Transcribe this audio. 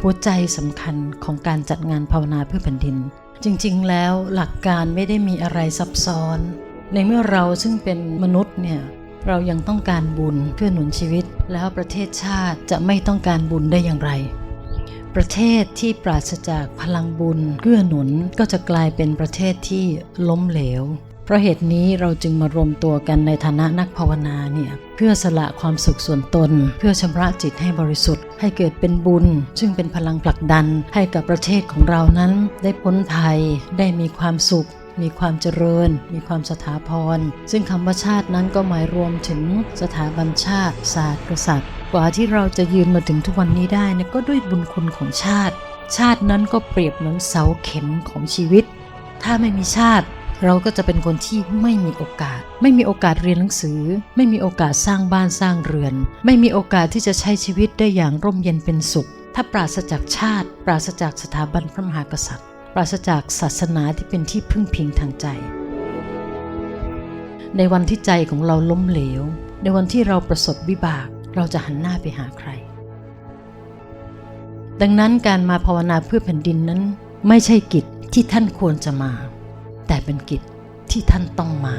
หัวใจสำคัญของการจัดงานภาวนาเพื่อแผ่นดิน จริงๆ แล้วหลักการไม่ได้มีอะไรซับซ้อน ในเมื่อเราซึ่งเป็นมนุษย์เนี่ยเรายังต้องการบุญเพื่อหนุนชีวิต แล้วประเทศชาติจะไม่ต้องการบุญได้อย่างไร ประเทศที่ปราศจากพลังบุญเกื้อหนุนก็จะกลายเป็นประเทศที่ล้มเหลว เพราะเหตุนี้เราจึงมารวมตัวกันในฐานะนักภาวนาเนี่ยเพื่อสละความสุขส่วนตน เพื่อชำระจิตให้บริสุทธิ์ ให้เกิดเป็นบุญ ซึ่งเป็นพลังผลักดันให้กับประเทศของเรานั้น ได้พ้นภัยได้มีความสุขมีความเจริญ มีความสถาพร ซึ่งคำว่าชาตินั้นก็หมายรวมถึงสถาบันชาติ ศาสตร์กษัตริย์ กว่าที่เราจะยืนมาถึงทุกวันนี้ได้เนยก็ด้วยบุญคุณของชาติ ชาตินั้นก็เปรียบเหมือนเสาเข็มของชีวิต ถ้าไม่มีชาติ เราก็จะเป็นคนที่ไม่มีโอกาส ไม่มีโอกาสเรียนหนังสือ ไม่มีโอกาสสร้างบ้านสร้างเรือน ไม่มีโอกาสที่จะใช้ชีวิตได้อย่างร่มเย็นเป็นสุข ถ้าปราศจากชาติ ปราศจากสถาบันพระมหากษัตริย์ ปราศจากศาสนาที่เป็นที่พึ่งพิงทางใจ ในวันที่ใจของเราล้มเหลว ในวันที่เราประสบวิบาก เราจะหันหน้าไปหาใคร ดังนั้นการมาภาวนาเพื่อแผ่นดินนั้น ไม่ใช่กิจที่ท่านควรจะมา เป็นกิจที่ท่านต้องมา